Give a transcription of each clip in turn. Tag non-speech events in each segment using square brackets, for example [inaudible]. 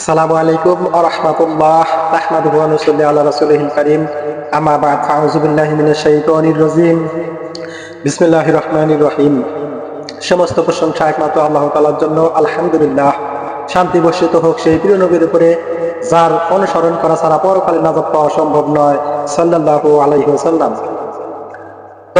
আসসালামু আলাইকুম ওয়া রাহমাতুল্লাহ নাহমাদুহু ওয়া নুসাল্লি আলা রাসূলিহিল বিসমিল্লাহির সমস্ত প্রশংসা একমাত্র আল্লাহ তাআলার জন্য, আলহামদুলিল্লাহ। শান্তি বর্ষিত হোক সেই প্রিয় নবীর উপরে, যার অনুসরণ করা ছাড়া পরকালে নাজাত পাওয়া সম্ভব নয়। সাল্লাল্লাহু আলাইহি ওয়াসাল্লাম।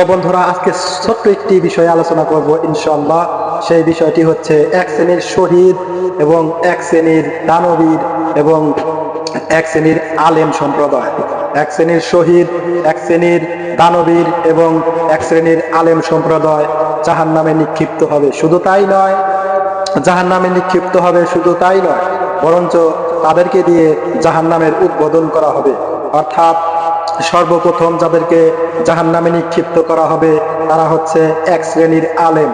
তো বন্ধুরা, আজকে ছোট্ট একটি বিষয়ে আলোচনা করব ইনশাআল্লাহ। সেই বিষয়টি হচ্ছে এক শ্রেণির শহীদ এবং এক শ্রেণির দানবীর এবং এক শ্রেণির আলেম সম্প্রদায়। এক শ্রেণির শহীদ, এক শ্রেণির দানবীর এবং এক শ্রেণির আলেম সম্প্রদায় জাহান নামে নিক্ষিপ্ত হবে। শুধু তাই নয় জাহান নামে নিক্ষিপ্ত হবে শুধু তাই নয়, বরঞ্চ তাদেরকে দিয়ে জাহান নামের উদ্বোধন করা হবে। অর্থাৎ সর্বপ্রথম যাদেরকে জাহান নামে নিক্ষিপ্ত করা হবে, তারা হচ্ছে এক শ্রেণির আলেম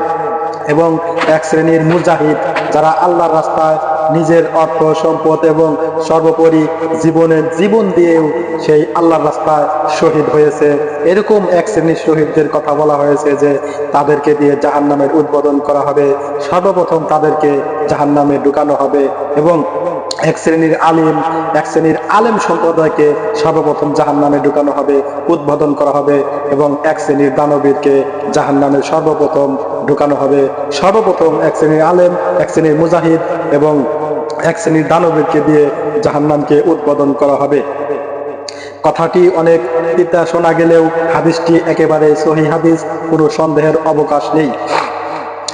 এবং এক শ্রেণির মুজাহিদ, যারা আল্লাহর রাস্তায় নিজের অর্থ, সম্পদ এবং সর্বোপরি জীবনের জীবন দিয়েও সেই আল্লাহর রাস্তায় শহীদ হয়েছে। এরকম এক শ্রেণির শহীদদের কথা বলা হয়েছে যে তাদেরকে দিয়ে জাহান নামের উদ্বোধন করা হবে। সর্বপ্রথম তাদেরকে জাহান নামে ঢুকানো হবে এবং এক শ্রেণির আলিম, এক শ্রেণির আলেম সম্প্রদায়কে সর্বপ্রথম জাহান নামে ঢুকানো হবে, উদ্বোধন করা হবে এবং এক শ্রেণির দানবীরকে জাহান নামে সর্বপ্রথম ঢুকানো হবে। সর্বপ্রথম এক শ্রেণির আলেম, এক শ্রেণির মুজাহিদ এবং এক শ্রেণির দানবীরকে দিয়ে জাহান্নামকে উদ্বোধন করা হবে। কথাটি অনেক পিতা শোনা গেলেও হাদিসটি একেবারে সহি হাদিস, কোনো সন্দেহের অবকাশ নেই।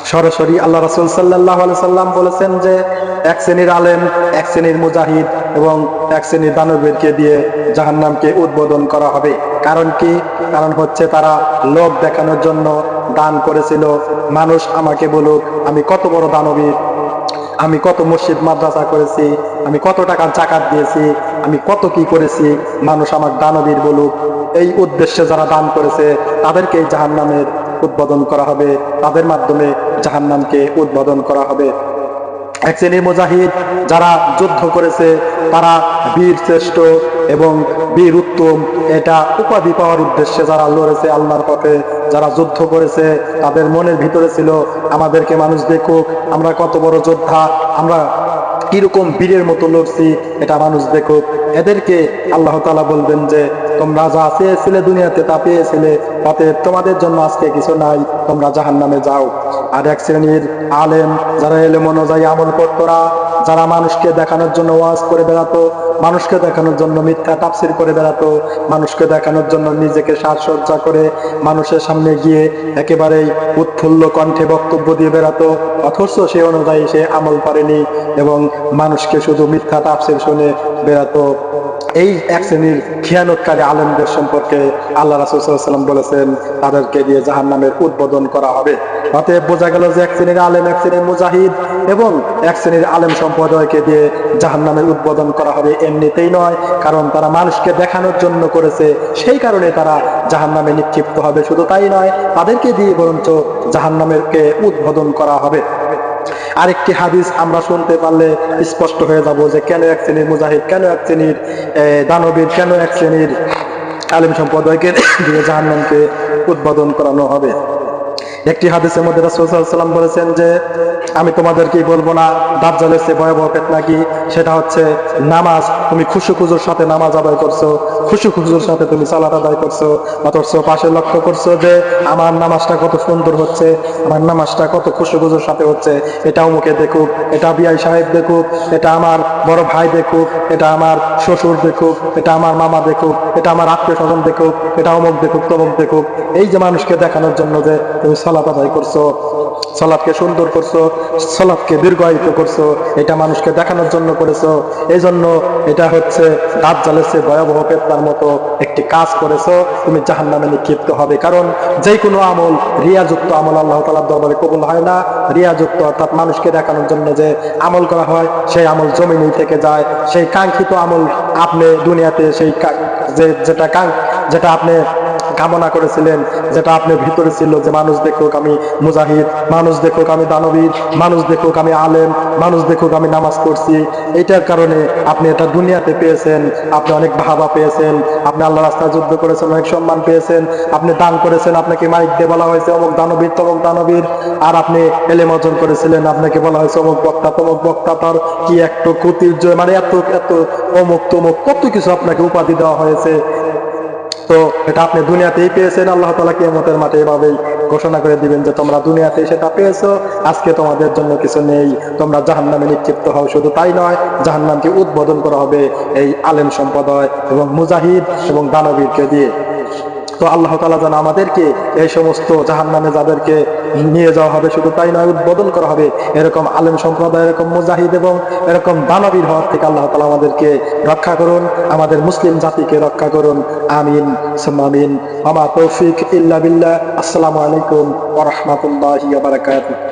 সরাসরি আল্লাহ রাসুল সাল্লাহ সাল্লাম বলেছেন যে, এক শ্রেণির আলেম, এক শ্রেণির মুজাহিদ এবং এক শ্রেণির দানবীরকে দিয়ে জাহান্নামকে উদ্বোধন করা হবে। কারণ কি? কারণ হচ্ছে তারা লোভ দেখানোর জন্য দান করেছিল। মানুষ আমাকে বলুক, আমি কত বড় দানবীর আমি কত মসজিদ, মাদ্রাসা করেছি, আমি কত টাকার জাকাত দিয়েছি, আমি কত কি করেছি, মানুষ আমার দানবীর বলুক। এই উদ্দেশ্যে যারা দান করেছে, তাদেরকে জাহান নামের উদ্বোধন করা হবে। তাদের মাধ্যমে জাহান নামকে উদ্বোধন করা হবে। এক শ্রেণির মুজাহিদ যারা যুদ্ধ করেছে, তারা বীর শ্রেষ্ঠ এবং বীর উত্তম, এটা উপাধি পাওয়ার উদ্দেশ্যে যারা লড়েছে আল্লাহর পথে, যারা যুদ্ধ করেছে, তাদের মনের ভিতরে ছিল, আমাদেরকে মানুষ দেখুক, আমরা কত বড় যোদ্ধা, আমরা কীরকম বীরের মতো লড়ছি, এটা মানুষ দেখুক। এদেরকে আল্লাহ তালা বলবেন যে, তোমরা যা চেয়েছিলে দুনিয়াতে তা পেয়েছিলে, তাতে তোমাদের জন্য আজকে কিছু নাই, তোমরা জাহান নামে যাও। আর এক শ্রেণির আলেম যারা এলেম অনুযায়ী আমল করতোরা যারা মানুষকে দেখানোর জন্য ওয়াজ করে বেড়াতো, মানুষকে দেখানোর জন্য মিথ্যা তাফসির করে বেড়াতো, মানুষকে দেখানোর জন্য নিজেকে সাজসজ্জা করে মানুষের সামনে গিয়ে একেবারেই উৎফুল্ল কণ্ঠে বক্তব্য দিয়ে বেড়াতো, অথচ সে অনুযায়ী সে আমল করেনি এবং মানুষকে শুধু মিথ্যা তাফসির শুনে বেড়াতো। এই এক শ্রেণির খিয়ানতকারী আলেমদের সম্পর্কে আল্লাহ রাসুসাল্লাম বলেছেন, তাদেরকে দিয়ে জাহান নামের উদ্বোধন করা হবে। অতএব বোঝা গেল যে এক শ্রেণির আলেম, এক শ্রেণির মুজাহিদ এবং এক শ্রেণির আলেম সম্প্রদায়কে দিয়ে জাহান নামের উদ্বোধন করা হবে এমনিতেই নয়, কারণ তারা মানুষকে দেখানোর জন্য করেছে। সেই কারণে তারা জাহান নামে নিক্ষিপ্ত হবে। শুধু তাই নয়, তাদেরকে দিয়ে বরঞ্চ জাহান নামেরকে উদ্বোধন করা হবে। আরেকটি হাদিস আমরা শুনতে পারলে স্পষ্ট হয়ে যাব যে কেন এক শ্রেণির মুজাহিদ, কেন এক শ্রেণির দানবীর, কেন এক শ্রেণির আলিম সম্প্রদায়কে [coughs] দিয়ে জাহান্নামকে উদ্বোধন করানো হবে। একটি হাদিসের মধ্যে রাসূলুল্লাহ বলেছেন যে, আমি তোমাদেরকে বলব না, দাজ্জালের চেয়ে ভয়াবহ ফেতনা কি সেটা হচ্ছে নামাজ। তুমি খুশু খুজুর সাথে নামাজ আদায় করছ, খুশু খুজুর সাথে তুমি সালাত আদায় করছ, অথচ পাশে লক্ষ্য করছ যে, আমার নামাজটা কত সুন্দর হচ্ছে, আমার নামাজটা কত খুশু খুজুর সাথে হচ্ছে, এটা অমুকে দেখুক, এটা বিআই সাহেব দেখুক, এটা আমার বড় ভাই দেখুক, এটা আমার শ্বশুর দেখুক, এটা আমার মামা দেখুক, এটা আমার আত্মীয় স্বজন দেখুক, এটা অমুক দেখুক, তমুক দেখুক। এই যে মানুষকে দেখানোর জন্য যে, তুমি সালাত আদায় করছ, সলাদকে সুন্দর করছ, সলাদকে দীর্ঘায়িত করছ, এটা মানুষকে দেখানোর জন্য করেছ এই জন্য এটা হচ্ছে দাঁত জ্বালেছে ভয়াবহ পেত্তার মতো একটি কাজ করেছ, তুমি জাহান নামে নিক্ষিপ্ত হবে। কারণ যে কোনো আমল রিয়াযুক্ত আমল আল্লাহ তালার দরবারে কবুল হয় না। রিয়াযুক্ত অর্থাৎ মানুষকে দেখানোর জন্য যে আমল করা হয়, সেই আমল জমিনেই থেকে যায়। সেই কাঙ্ক্ষিত আমল আপনি দুনিয়াতে সেই যে যেটা কাঙ্ক যেটা আপনি কামনা করেছিলেন, যেটা আপনার ভিতরে ছিল যে মানুষ দেখুক আমি মুজাহিদ, মানুষ দেখুক আমি দানবীর, মানুষ দেখুক আমি আলেম, মানুষ দেখুক আমি নামাজ পড়ছি। এইটার কারণে আপনি এটা দুনিয়াতে পেয়েছেন, আপনি অনেক ভাবা পেয়েছেন, আপনি আল্লাহ রাস্তায় যুদ্ধ করেছেন, অনেক সম্মান পেয়েছেন, আপনি দান করেছেন, আপনাকে মাইক দিয়ে বলা হয়েছে, অমুক দানবীর, তমক দানবীর। আর আপনি এলেম অর্জন করেছিলেন, আপনাকে বলা হয়েছে, অমুক বক্তা, তমক বক্তা। তার কি একটু কুতির্য মানে এত এত অমুক তমুক কত কিছু আপনাকে উপাধি দেওয়া হয়েছে। তো এটা আপনি দুনিয়াতেই পেয়েছেন, আল্লাহ তালা কিয়ামতের মাঠে এভাবেই ঘোষণা করে দিবেন যে তোমরা দুনিয়াতে সেটা পেয়েছ, আজকে তোমাদের জন্য কিছু নেই, তোমরা জাহান নামে নিক্ষিপ্ত হও, শুধু তাই নয় জাহান নামকে উদ্বোধন করা হবে এই আলেম সম্প্রদায় এবং মুজাহিদ এবং দানবীরকে দিয়ে। তো আল্লাহ তালা যেন আমাদেরকে এই সমস্ত জাহান নামে যাদেরকে নিয়ে যাওয়া হবে, শুধু তাই নয়, উদ্বোধন করা হবে। এরকম আলেম সম্প্রদায়, এরকম মুজাহিদ এবং এরকম দানবীর হওয়ার থেকে আল্লাহ তালা আমাদেরকে রক্ষা করুন, আমাদের মুসলিম জাতিকে রক্ষা করুন। আমিন আমা তৌফিক ইল্লা বিল্লাহ। আসসালামু আলাইকুম ওরহমতুল্লাহ বারাকাতুহু।